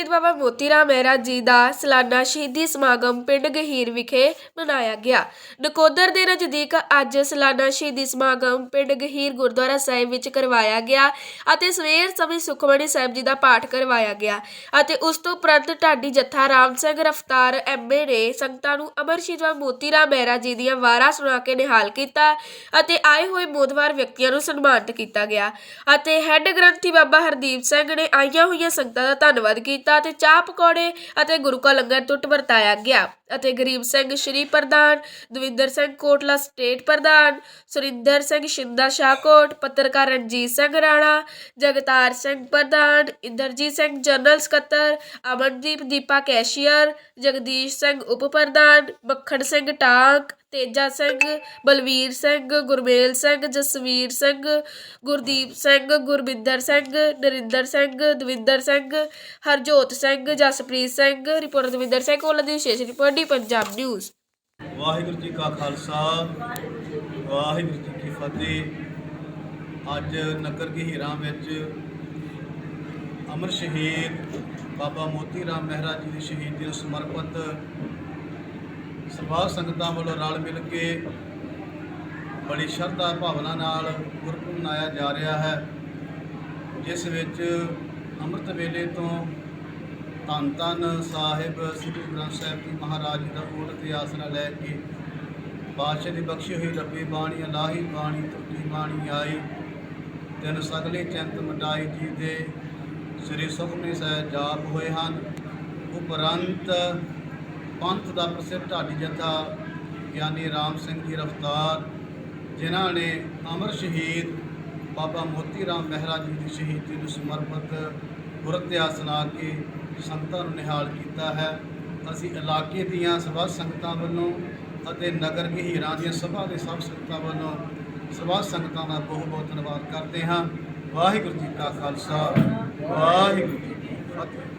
ਸ਼ਹੀਦ ਬਾਬਾ ਮੋਤੀ ਰਾਮ ਮਹਿਰਾ ਜੀ ਦਾ ਸਾਲਾਨਾ ਸ਼ਹੀਦੀ ਸਮਾਗਮ ਪਿੰਡ ਗਹੀਰ ਵਿਖੇ ਮਨਾਇਆ ਗਿਆ। ਨਕੋਦਰ ਦੇ ਨਜ਼ਦੀਕ ਅੱਜ ਸਾਲਾਨਾ ਸ਼ਹੀਦੀ ਸਮਾਗਮ ਪਿੰਡ ਗਹੀਰ ਗੁਰਦੁਆਰਾ ਸਾਹਿਬ ਵਿੱਚ ਕਰਵਾਇਆ ਗਿਆ ਅਤੇ ਸਵੇਰ ਸਮੇਂ ਸੁਖਮਣੀ ਸਾਹਿਬ ਜੀ ਦਾ ਪਾਠ ਕਰਵਾਇਆ ਗਿਆ ਅਤੇ ਉਸ ਤੋਂ ਉਪਰੰਤ ਢਾਡੀ ਜੱਥਾ ਰਾਮ ਸਿੰਘ ਰਫਤਾਰ ਐਮਏ ਨੇ ਸੰਗਤਾਂ ਨੂੰ ਅਮਰ ਸ਼ਹੀਦ ਬਾਬਾ ਮੋਤੀ ਰਾਮ ਮਹਿਰਾ ਜੀ ਦੀਆਂ ਵਾਰਾਂ ਸੁਣਾ ਕੇ ਨਿਹਾਲ ਕੀਤਾ ਅਤੇ ਆਏ ਹੋਏ ਮੋਦਵਾਰ ਵਿਅਕਤੀਆਂ ਨੂੰ ਸਨਮਾਨਿਤ ਕੀਤਾ ਗਿਆ ਅਤੇ ਹੈੱਡ ਗ੍ਰੰਥੀ ਬਾਬਾ ਹਰਦੀਪ ਸਿੰਘ ਨੇ ਆਈਆਂ ਹੋਈਆਂ ਸੰਗਤਾਂ ਦਾ ਧੰਨਵਾਦ ਕੀਤਾ। ਅਤੇ ਚਾਹ ਪਕੌੜੇ ਅਤੇ ਗੁਰੂ ਕਾ ਲੰਗਰ ਟੁੱਟ ਵਰਤਾਇਆ ਗਿਆ। ਅਤੇ ਗਰੀਬ ਸਿੰਘ ਸ਼੍ਰੀ ਪ੍ਰਧਾਨ, ਦਵਿੰਦਰ ਸਿੰਘ ਕੋਟਲਾ ਸਟੇਟ ਪ੍ਰਧਾਨ, ਸੁਰਿੰਦਰ ਸਿੰਘ ਸ਼ਿੰਦਾ ਸ਼ਾਹਕੋਟ ਪੱਤਰਕਾਰ ਰਣਜੀਤ ਸਿੰਘ ਰਾਣਾ, ਜਗਤਾਰ ਸਿੰਘ ਪ੍ਰਧਾਨ, ਇੰਦਰਜੀਤ ਸਿੰਘ ਜਨਰਲ ਸਕੱਤਰ, ਅਮਨਦੀਪ ਦੀਪਾ ਕੈਸ਼ੀਅਰ, ਜਗਦੀਸ਼ ਸਿੰਘ ਉਪ ਪ੍ਰਧਾਨ, ਮੱਖਣ ਸਿੰਘ ਟਾਂਕ, ਤੇਜਾ ਸਿੰਘ, ਬਲਵੀਰ ਸਿੰਘ, ਗੁਰਮੇਲ ਸਿੰਘ, ਜਸਵੀਰ ਸਿੰਘ, ਗੁਰਦੀਪ ਸਿੰਘ ਗੁਰਬਿੰਦਰ ਸਿੰਘ, ਨਰਿੰਦਰ ਸਿੰਘ, ਦਵਿੰਦਰ ਸਿੰਘ, ਹਰਜੋਤ ਸਿੰਘ, ਜਸਪ੍ਰੀਤ ਸਿੰਘ ਰਿਪੋਰਟਰ ਦਵਿੰਦਰ ਸਿੰਘ ਕੋਲ ਦੀ ਵਿਸ਼ੇਸ਼ report D Punjab news. Waheguru ji ਕਾ ਖਾਲਸਾ, ਵਾਹਿਗੁਰੂ ਜੀ ਕੀ ਫਤਿਹ। ਅੱਜ ਨਗਰ ਗਹੀਰਾਂ ਵਿੱਚ ਅਮਰ ਸ਼ਹੀਦ ਬਾਬਾ ਮੋਤੀ ਰਾਮ ਮਹਿਰਾ ਜੀ ਦੀ ਸ਼ਹੀਦੀ ਨੂੰ ਸਮਰਪਿਤ ਸਰਬੱਤ ਸੰਗਤਾਂ ਵੱਲੋਂ ਰਲ ਮਿਲ ਕੇ ਬੜੀ ਸ਼ਰਧਾ ਭਾਵਨਾ ਨਾਲ ਗੁਰਪੁਰਬ ਮਨਾਇਆ ਜਾ ਰਿਹਾ ਹੈ, ਜਿਸ ਵਿੱਚ ਅੰਮ੍ਰਿਤ ਵੇਲੇ ਤੋਂ ਧੰਨ ਧੰਨ ਸਾਹਿਬ ਸ੍ਰੀ ਗੁਰੂ ਗ੍ਰੰਥ ਸਾਹਿਬ ਜੀ ਮਹਾਰਾਜ ਜੀ ਦਾ ਓਟ ਤੇ ਆਸਰਾ ਲੈ ਕੇ ਬਾਦਸ਼ਾਹ ਦੀ ਬਖਸ਼ੀ ਹੋਈ ਰੱਬੀ ਬਾਣੀ, ਅਲਾਹੀ ਬਾਣੀ ਤੁਕੀ ਬਾਣੀ ਆਈ। ਤਿੰਨ ਸਗਲੇ ਚੰਤ ਮਟਾਈ ਜੀ ਦੇ ਸ੍ਰੀ ਸੁਖਮਨੀ ਸਾਹਿਬ ਜਾਪ ਹੋਏ ਹਨ। ਉਪਰੰਤ ਪੰਥ ਦਾ ਪ੍ਰਸਿੱਧ ਢਾਡੀ ਜਥਾ ਗਿਆਨੀ ਰਾਮ ਸਿੰਘ ਜੀ ਰਫਤਾਰ, ਜਿਨ੍ਹਾਂ ਨੇ ਅਮਰ ਸ਼ਹੀਦ ਬਾਬਾ ਮੋਤੀ ਰਾਮ ਮਹਿਰਾ ਜੀ ਦੀ ਸ਼ਹੀਦੀ ਨੂੰ ਸਮਰਪਿਤ ਗੁਰ ਕੇ ਸੰਗਤਾਂ ਨੂੰ ਨਿਹਾਲ ਕੀਤਾ ਹੈ। ਅਸੀਂ ਇਲਾਕੇ ਦੀਆਂ ਸਭਾ ਸੰਗਤਾਂ ਵੱਲੋਂ ਅਤੇ ਨਗਰ ਗਹੀਰਾਂ ਦੀਆਂ ਸਭਾ ਦੇ ਸਭ ਸੰਗਤਾਂ ਵੱਲੋਂ ਸਭਾ ਸੰਗਤਾਂ ਦਾ ਬਹੁਤ ਬਹੁਤ ਧੰਨਵਾਦ ਕਰਦੇ ਹਾਂ। ਵਾਹਿਗੁਰੂ ਜੀ ਕਾ ਖਾਲਸਾ, ਵਾਹਿਗੁਰੂ ਜੀ ਕੀ ਫਤਿਹ।